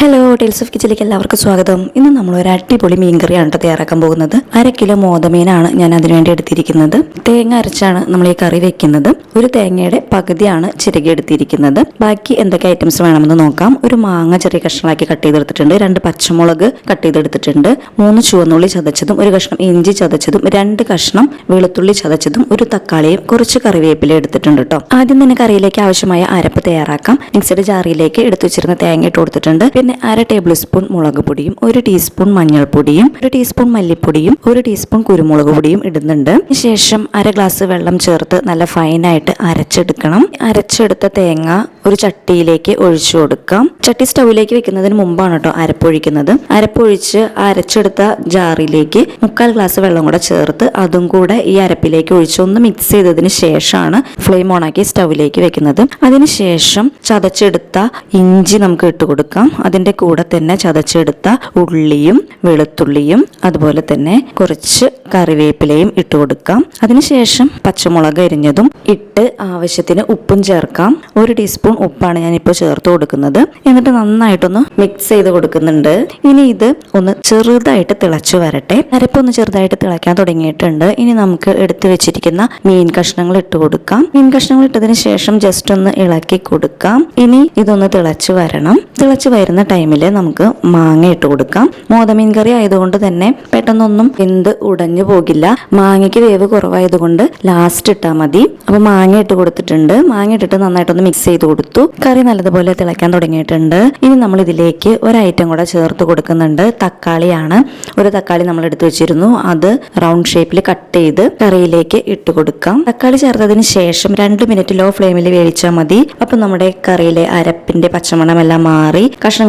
Hello tales of കിച്ചിലേക്ക് എല്ലാവർക്കും സ്വാഗതം. ഇന്ന് നമ്മൾ ഒരു അടിപൊളി മീൻകറിയാണ് കേട്ടോ തയ്യാറാക്കാൻ പോകുന്നത്. അര കിലോ മോതമീനാണ് ഞാൻ അതിനുവേണ്ടി എടുത്തിരിക്കുന്നത്. തേങ്ങ അരച്ചാണ് നമ്മൾ ഈ കറി വെക്കുന്നത്. ഒരു തേങ്ങയുടെ പകുതിയാണ് ചിരകി എടുത്തിരിക്കുന്നത്. ബാക്കി എന്തൊക്കെ ഐറ്റംസ് വേണമെന്ന് നോക്കാം. ഒരു മാങ്ങ ചെറിയ കഷ്ണമാക്കി കട്ട് ചെയ്തെടുത്തിട്ടുണ്ട്. രണ്ട് പച്ചമുളക് കട്ട് ചെയ്തെടുത്തിട്ടുണ്ട്. മൂന്ന് ചുവന്നുള്ളി ചതച്ചതും ഒരു കഷ്ണം ഇഞ്ചി ചതച്ചതും രണ്ട് കഷ്ണം വെളുത്തുള്ളി ചതച്ചതും ഒരു തക്കാളിയും കുറച്ച് കറിവേപ്പില എടുത്തിട്ടുണ്ട് കേട്ടോ. ആദ്യം തന്നെ കറിയിലേക്ക് ആവശ്യമായ അരപ്പ് തയ്യാറാക്കാം. മിക്സഡ് ജാറിയിലേക്ക് എടുത്തു വെച്ചിരുന്ന തേങ്ങ ഇട്ട് കൊടുത്തിട്ടുണ്ട്. പിന്നെ അര ടേബിൾ സ്പൂൺ മുളക് പൊടിയും ഒരു ടീസ്പൂൺ മഞ്ഞൾപ്പൊടിയും ഒരു ടീസ്പൂൺ മല്ലിപ്പൊടിയും ഒരു ടീസ്പൂൺ കുരുമുളക് പൊടിയും ഇടുന്നുണ്ട്. ശേഷം അര ഗ്ലാസ് വെള്ളം ചേർത്ത് നല്ല ഫൈനായിട്ട് അരച്ചെടുക്കണം. അരച്ചെടുത്ത തേങ്ങ ഒരു ചട്ടിയിലേക്ക് ഒഴിച്ചു കൊടുക്കാം. ചട്ടി സ്റ്റൗവിലേക്ക് വെക്കുന്നതിന് മുമ്പാണ് കേട്ടോ അരപ്പൊഴിക്കുന്നത്. അരപ്പൊഴിച്ച് അരച്ചെടുത്ത ജാറിലേക്ക് മുക്കാൽ ഗ്ലാസ് വെള്ളം കൂടെ ചേർത്ത് അതും കൂടെ ഈ അരപ്പിലേക്ക് ഒഴിച്ച് ഒന്ന് മിക്സ് ചെയ്തതിന് ശേഷമാണ് ഫ്ലെയിം ഓണാക്കി സ്റ്റൗവിലേക്ക് വെക്കുന്നത്. അതിനുശേഷം ചതച്ചെടുത്ത ഇഞ്ചി നമുക്ക് ഇട്ട് കൊടുക്കാം അതിന്റെ കൂടെ തന്നെ ചതച്ചെടുത്ത ഉള്ളിയും വെളുത്തുള്ളിയും അതുപോലെ തന്നെ കുറച്ച് കറിവേപ്പിലയും ഇട്ട് കൊടുക്കാം. അതിനുശേഷം പച്ചമുളക് അരിഞ്ഞതും ഇട്ട് ആവശ്യത്തിന് ഉപ്പും ചേർക്കാം. ഒരു ടീസ്പൂൺ ഉപ്പാണ് ഞാനിപ്പോൾ ചേർത്ത് കൊടുക്കുന്നത്. എന്നിട്ട് നന്നായിട്ടൊന്ന് മിക്സ് ചെയ്ത് കൊടുക്കുന്നുണ്ട്. ഇനി ഇത് ഒന്ന് ചെറുതായിട്ട് തിളച്ചു വരട്ടെ. അരപ്പൊന്ന് ചെറുതായിട്ട് തിളയ്ക്കാൻ തുടങ്ങിയിട്ടുണ്ട്. ഇനി നമുക്ക് എടുത്തു വെച്ചിരിക്കുന്ന മീൻ കഷ്ണങ്ങൾ ഇട്ട് കൊടുക്കാം. മീൻ കഷ്ണങ്ങൾ ഇട്ടതിന് ശേഷം ജസ്റ്റ് ഒന്ന് ഇളക്കി കൊടുക്കാം. ഇനി ഇതൊന്ന് തിളച്ചു വരണം. തിളച്ചു വരുന്ന ടൈമിൽ നമുക്ക് മാങ്ങ ഇട്ട് കൊടുക്കാം. മോതമീൻ കറി ആയതുകൊണ്ട് തന്നെ പെട്ടെന്നൊന്നും എന്ത് ഉടഞ്ഞു പോകില്ല. മാങ്ങയ്ക്ക് വേവ് കുറവായതുകൊണ്ട് ലാസ്റ്റ് ഇട്ടാൽ മതി. അപ്പോൾ മാങ്ങ ഇട്ട് കൊടുത്തിട്ടുണ്ട്. മാങ്ങ ഇട്ടിട്ട് നന്നായിട്ടൊന്ന് മിക്സ് ചെയ്ത് കൊടുത്തു. കറി നല്ലതുപോലെ തിളയ്ക്കാൻ തുടങ്ങിയിട്ടുണ്ട്. ഇനി നമ്മൾ ഇതിലേക്ക് ഒരു ഐറ്റം കൂടെ ചേർത്ത് കൊടുക്കുന്നുണ്ട്. തക്കാളിയാണ്. ഒരു തക്കാളി നമ്മൾ എടുത്തു വെച്ചിരുന്നു. അത് റൗണ്ട് ഷേപ്പിൽ കട്ട് ചെയ്ത് കറിയിലേക്ക് ഇട്ട് കൊടുക്കാം. തക്കാളി ചേർത്തതിന് ശേഷം രണ്ട് മിനിറ്റ് ലോ ഫ്ലെയിമിൽ വേവിച്ചാൽ മതി. അപ്പം നമ്മുടെ കറിയിലെ അരപ്പിന്റെ പച്ചമണമെല്ലാം മാറി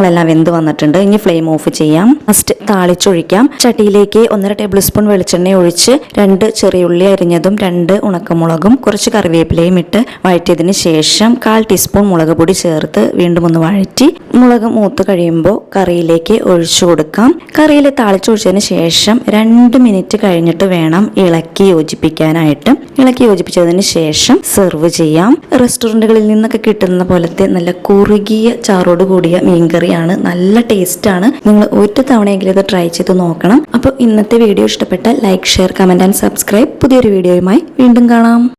കഷ്ണങ്ങളെല്ലാം വെന്ത് വന്നിട്ടുണ്ട്. ഇനി ഫ്ലെയിം ഓഫ് ചെയ്യാം. ഫസ്റ്റ് താളിച്ചൊഴിക്കാം. ചട്ടിയിലേക്ക് ഒന്നര ടേബിൾ സ്പൂൺ വെളിച്ചെണ്ണ ഒഴിച്ച് രണ്ട് ചെറിയുള്ളി അരിഞ്ഞതും രണ്ട് ഉണക്കമുളകും കുറച്ച് കറിവേപ്പിലയും ഇട്ട് വഴറ്റിയതിന് ശേഷം കാൽ ടീസ്പൂൺ മുളക് പൊടി ചേർത്ത് വീണ്ടും ഒന്ന് വഴറ്റി മുളക് മൂത്ത് കഴിയുമ്പോൾ കറിയിലേക്ക് ഒഴിച്ചു കൊടുക്കാം. കറിയിൽ താളിച്ചൊഴിച്ചതിന് ശേഷം രണ്ട് മിനിറ്റ് കഴിഞ്ഞിട്ട് വേണം ഇളക്കി യോജിപ്പിക്കാനായിട്ട്. ഇളക്കി യോജിപ്പിച്ചതിന് ശേഷം സെർവ് ചെയ്യാം. റെസ്റ്റോറന്റുകളിൽ നിന്നൊക്കെ കിട്ടുന്ന പോലത്തെ നല്ല കുറുകിയ ചാറോട് കൂടിയ മീൻകറിയാണ് നല്ല ടേസ്റ്റ് ആണ്. നിങ്ങൾ ഒരു തവണയെങ്കിലും ഇത് ട്രൈ ചെയ്ത് നോക്കണം. അപ്പോൾ ഇന്നത്തെ വീഡിയോ ഇഷ്ടപ്പെട്ടാൽ like share comment and subscribe പുതിയൊരു വീഡിയോയുമായി വീണ്ടും കാണാം.